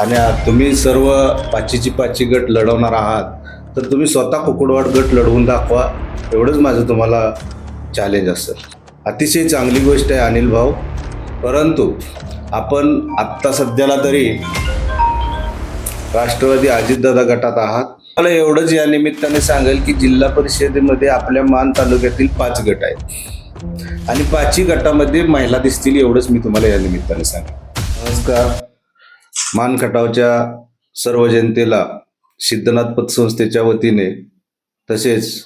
आणि तुम्ही सर्व पाचीची पाचची गट लढवणार आहात तर तुम्ही स्वतः कुकुडवाड गट लढवून दाखवा. एवढंच माझं तुम्हाला चॅलेंज असेल. अतिशय चांगली गोष्ट आहे अनिल भाऊ. परंतु आपण आत्ता सध्याला तरी राष्ट्रवादी अजितदादा गटात आहात. मला एवढंच या निमित्ताने सांगेल की जिल्हा परिषदेमध्ये आपल्या मान तालुक्यातील पाच गट आहेत. आणि पाचही गटामध्ये महिला दिसतील एवढंच मी तुम्हाला या निमित्ताने सांगेन. नमस्कार. मानखटावच्या सर्व जनतेला सिद्धनाथ पतसंस्थेच्या वतीने तसेच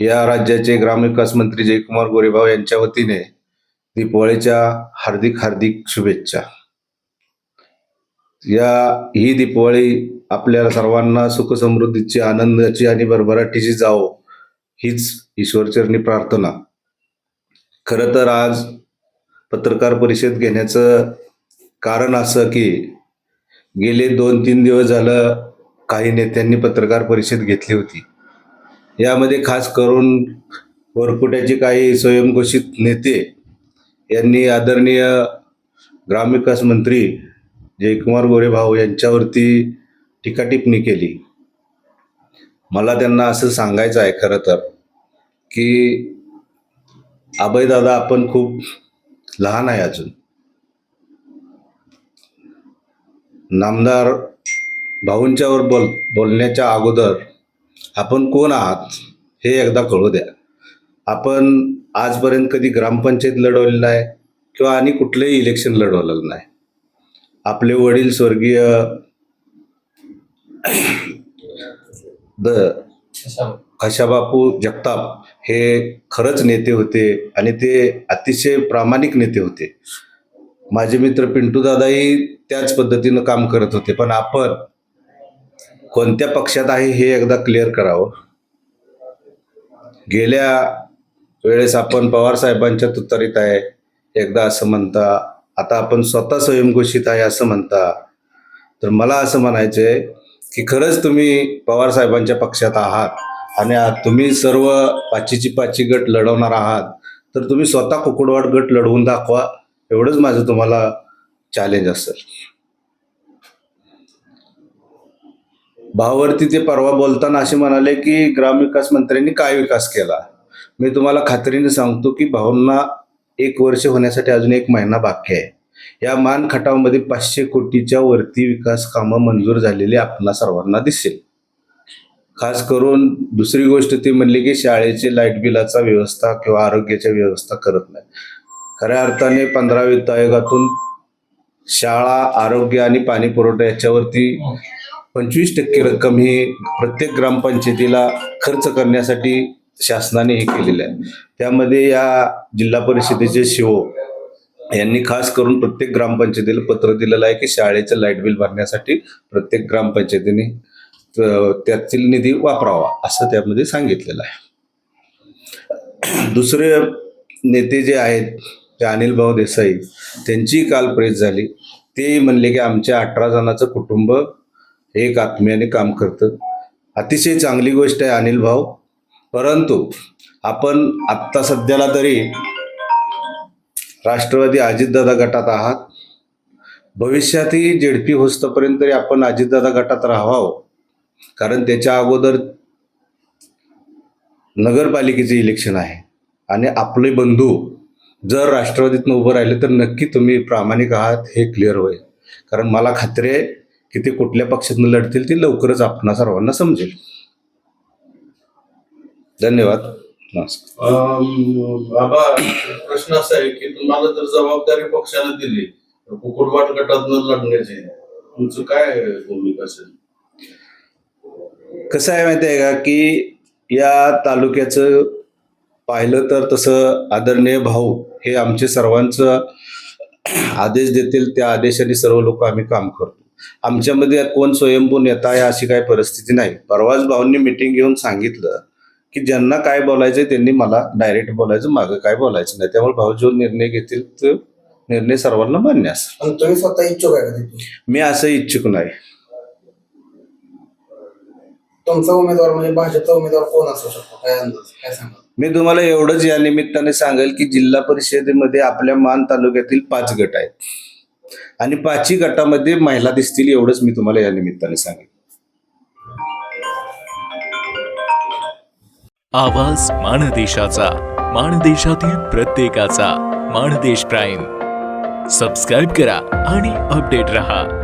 या राज्याचे ग्रामविकास मंत्री जयकुमार गोरेभाव यांच्या वतीने दीपावळीच्या हार्दिक हार्दिक शुभेच्छा. या ही दीपावळी आपल्या सर्वांना सुख समृद्धीची आनंदाची आणि भरभराटीची जावो हीच ईश्वरचरणी प्रार्थना. खरं तर आज पत्रकार परिषद घेण्याचं कारण असं की गेले दोन तीन दिवस झालं काही नेत्यांनी पत्रकार परिषद घेतली होती. यामध्ये खास करून वरपुट्याचे काही स्वयंघोषित नेते यांनी आदरणीय ग्रामविकास मंत्री जयकुमार गोरेभाऊ यांच्यावरती टीकाटिप्पणी केली. मला त्यांना असं सांगायचं आहे खरं तर की अभयदादा आपण खूप लहान आहे अजून. नामदार भाऊंच्यावर बोल बोलण्याच्या अगोदर आपण कोण आहात हे एकदा कळू द्या. आपण आजपर्यंत कधी ग्रामपंचायत लढवलेलं नाही किंवा आणि कुठलंही इलेक्शन लढवलेलं नाही. आपले वडील स्वर्गीय द खशाबापू जगताप हे खरंच नेते होते आणि ते अतिशय प्रामाणिक नेते होते. माझे मित्र पिंटू दादाही त्याच पद्धतीनं काम करत होते पण आपण कोणत्या पक्षात आहे हे एकदा क्लिअर करावं. गेल्या वेळेस आपण पवार साहेबांच्या तुतारीत आहे एकदा असं म्हणता आता आपण स्वतः स्वयंघोषित आहे असं म्हणता. तर मला असं म्हणायचं आहे की खरंच तुम्ही पवार साहेबांच्या पक्षात आहात आणि तुम्ही सर्व पाचीची पाचची गट लढवणार आहात तर तुम्ही स्वतः कुकुडवाड गट लढवून दाखवा. एवढंच माझं तुम्हाला चॅलेंज असेल. भावावरती ते परवा बोलताना असे म्हणाले की ग्रामविकास मंत्र्यांनी काय विकास केला? मी तुम्हाला खात्रीने सांगतो की भाऊंना एक वर्ष होण्यासाठी अजून एक महिना बाकी आहे. या मान खटावमध्ये पाचशे कोटीच्या वरती विकास कामं मंजूर झालेली आपणा सर्वांना दिसेल. खास करून दुसरी गोष्ट ती म्हणली की शाळेचे लाइट बिलाचा व्यवस्था किंवा आरोग्याच्या व्यवस्था करत नाही. खऱ्या अर्थाने पंधरा वित्त आयोगातून शाळा आरोग्य आणि पाणी पुरवठा याच्यावरती पंचवीस टक्के रक्कम ही प्रत्येक ग्रामपंचायतीला खर्च करण्यासाठी शासनाने हे केलेलं आहे. त्यामध्ये या जिल्हा परिषदेचे शिओ यांनी खास करून प्रत्येक ग्रामपंचायतीला पत्र दिलेलं आहे की शाळेचं लाइट बिल भरण्यासाठी प्रत्येक ग्रामपंचायतीने त्यातील निधी वापरावा असं त्यामध्ये सांगितलेलं आहे. दुसरे नेते जे आहेत ते अनिल भाऊ देसाई त्यांची काल प्रेस झाली. ते म्हणले की आमच्या अठरा जणांचं कुटुंब एक आत्म्याने काम करतं. अतिशय चांगली गोष्ट आहे अनिल भाऊ. परंतु आपण आत्ता सध्याला तरी राष्ट्रवादी अजितदादा गटात आहात. भविष्यातही जेडपी होस्तपर्यंत तरी आपण अजितदादा गटात राहावं. कारण त्याच्या अगोदर नगरपालिकेचे इलेक्शन आहे. आणि आपले बंधू जर राष्ट्रवादीतनं उभं राहिले तर नक्की तुम्ही प्रामाणिक आहात हे क्लिअर होईल. कारण मला खात्री आहे की ते कुठल्या पक्षातून लढतील ते लवकरच आपणा सर्वांना समजेल. धन्यवाद. बाबा प्रश्न असा आहे की तुम्हाला जर जबाबदारी पक्षाने दिली तर कुकुटवाट गटात लढण्याची तुमचं काय भूमिका असेल? कसं आहे माहिती आहे का की या तालुक्याचं पाहिलं तर तसं आदरणीय भाऊ हे आमचे सर्वांचं आदेश देतील त्या आदेशाने सर्व लोक आम्ही काम करतो. आमच्यामध्ये कोण स्वयंभू नेता आहे अशी काही परिस्थिती नाही. परवाच भाऊंनी मिटिंग घेऊन सांगितलं की ज्यांना काय बोलायचं त्यांनी मला डायरेक्ट बोलायचं मागं काय बोलायचं नाही. त्यामुळे भाऊ जो निर्णय घेतील तो निर्णय सर्वांना मान्य असेल. तुम्ही स्वतः इच्छुक आहे मी असं इच्छुक नाही. तुमचा उमेदवार म्हणजे भाजपचा उमेदवार कोण असू शकतो? काय अंदाज? काय सांगा मी तुम्हाला एवढंच या निमित्ताने सांगेल की जिल्हा परिषदेमध्ये आपल्या मान तालुक्यातील पाच गट आहेत. आणि पाचही गटामध्ये महिला दिसतील एवढंच मी तुम्हाला या निमित्ताने सांगेन आवाज माणदेशाचा माणदेशातील प्रत्येकाचा माणदेश प्राईम. सबस्क्राईब करा आणि अपडेट रहा.